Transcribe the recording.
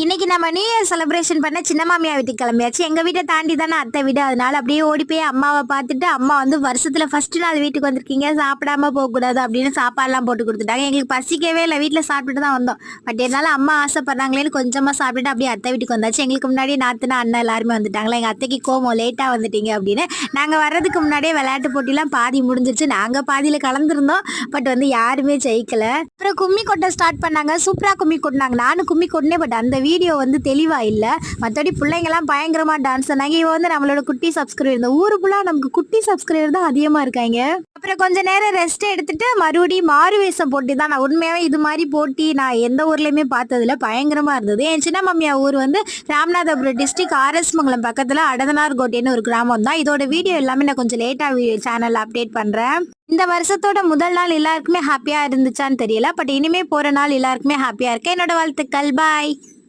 இன்னைக்கு நம்ம new year celebration பண்ண சின்ன மாமியா வீட்டுக்கு கிளம்பியாச்சு. எங்க வீட்டை தாண்டி தானே அத்தை வீடு. அதனால அப்படியே ஓடி போய் அம்மாவை பார்த்துட்டு அம்மா வந்து வருஷத்துல ஃபர்ஸ்ட் நாள் வீட்டுக்கு வந்திருக்கீங்க. சாப்பிடாம போக கூடாது அப்படின்னு சாப்பாடுலாம் போட்டு கொடுத்துட்டாங்க. எங்களுக்கு பசிக்கவே இல்லை. வீட்டில் சாப்பிட்டுட்டு தான் வந்தோம். பட் இருந்தாலும் அம்மா ஆசைப்படுறாங்களேன்னு கொஞ்சமா சாப்பிட்டுட்டு அப்படியே அத்தை வீட்டுக்கு வந்தாச்சு. எங்களுக்கு முன்னாடி நாத்துனா அண்ணன் எல்லாருமே வந்துட்டாங்களா? எங்க அத்தைக்கு கோமோ லேட்டா வந்துட்டீங்க அப்படின்னு. நாங்க வர்றதுக்கு முன்னாடியே விளையாட்டு போட்டிலாம் பாதி முடிஞ்சிருச்சு. நாங்க பாதியில கலந்துருந்தோம். பட் வந்து யாருமே ஜெயிக்கல. அப்புறம் கும்மி கொட்டை ஸ்டார்ட் பண்ணாங்க. சூப்பரா கும்மி கொட்டினாங்க. நானும் கும்மி கொட்டினேன். பட் அந்த வீடியோ வந்து தெளிவாக இல்லை. மற்றபடி பிள்ளைங்கள்லாம் பயங்கரமாக டான்ஸ் பண்ணாங்க. இவன் வந்து நம்மளோட குட்டி சப்ஸ்கிரைபர் இந்த ஊர் ஃபுல்லாக நமக்கு குட்டி சப்ஸ்கிரைபர் தான் அதிகமாக இருக்காங்க. அப்புறம் கொஞ்ச நேரம் ரெஸ்ட் எடுத்துட்டு மறுபடியும் மாறு வேஷம் போட்டி தான் நான் உண்மையாகவே இது மாதிரி போட்டி நான் எந்த ஊர்லேயுமே பார்த்ததில்ல. பயங்கரமாக இருந்தது. என் சின்ன மாமியா ஊர் வந்து ராமநாதபுரம் டிஸ்ட்ரிக்ட் ஆர்எஸ் மங்கலம் பக்கத்துல அடதனார் கோட்டைன்னு ஒரு கிராமம் தான். இதோட வீடியோ எல்லாமே நான் கொஞ்சம் லேட்டாக சேனலில் அப்டேட் பண்ணுறேன் இந்த வருஷத்தோட முதல் நாள் எல்லாருக்குமே ஹாப்பியாக இருந்துச்சான்னு தெரியல. பட் இனிமேல் போகிற நாள் எல்லாருக்குமே ஹாப்பியாக இருக்கேன் என்னோட வாழ்த்துக்கள். பாய்